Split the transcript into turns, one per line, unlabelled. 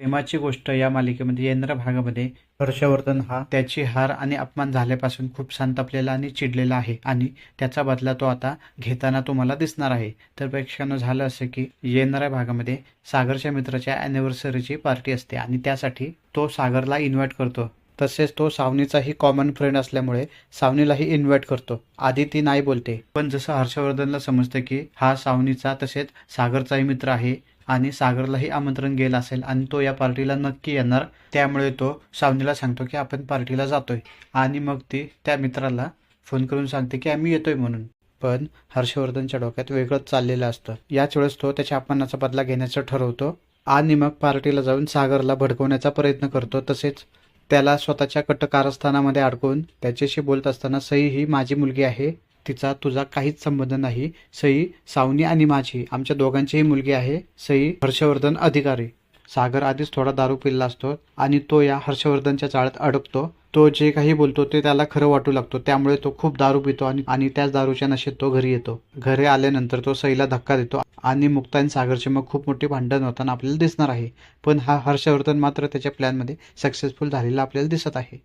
प्रेमाची गोष्ट या मालिकेमध्ये येणाऱ्या भागामध्ये हर्षवर्धन हा त्याची हार आणि अपमान झाल्यापासून खूप संतापलेला आणि चिडलेला आहे. आणि त्याचा बदला तो आता घेताना तुम्हाला दिसणार आहे. तर प्रेक्षकांना झालं असं की येणाऱ्या भागामध्ये सागरच्या मित्राच्या अॅनिव्हर्सरीची पार्टी असते आणि त्यासाठी तो सागरला इन्व्हाइट करतो. तसेच तो सावनीचाही कॉमन फ्रेंड असल्यामुळे सावनीलाही इन्व्हाइट करतो. आधी ती नाही बोलते. पण जसं हर्षवर्धनला समजतं की हा सावनीचा तसेच सागरचाही मित्र आहे आणि सागरलाही आमंत्रण गेलं असेल आणि तो या पार्टीला नक्की येणार त्यामुळे तो सावनीला सांगतो की आपण पार्टीला जातोय. आणि मग ती त्या मित्राला फोन करून सांगते की आम्ही येतोय म्हणून. पण हर्षवर्धनच्या डोक्यात वेगळंच चाललेलं असतं. याच वेळेस तो त्याच्या अपमानाचा बदला घेण्याचं ठरवतो आणि मग पार्टीला जाऊन सागरला भडकवण्याचा प्रयत्न करतो. तसेच त्याला स्वतःच्या कट कारस्थानामध्ये अडकून त्याच्याशी बोलत असताना सई ही माझी मुलगी आहे. तिचा तुझा काहीच संबंध नाही. सई सावनी आणि माझी आमच्या दोघांचीही मुलगी आहे. सई हर्षवर्धन अधिकारी. सागर आधीच थोडा दारू पिल्ला असतो आणि तो या हर्षवर्धनच्या चाळत अडकतो. तो जे काही बोलतो ते त्याला खरं वाटू लागतो. त्यामुळे तो खूप दारू पितो आणि आणि त्याच दारूच्या नशेत तो घरी येतो. घरी आल्यानंतर तो सईला धक्का देतो आणि मुक्ता आणि सागरचे मग खूप मोठी भांडण होताना आपल्याला दिसणार आहे. पण हा हर्षवर्धन मात्र त्याच्या प्लॅनमध्ये सक्सेसफुल झालेला आपल्याला दिसत आहे.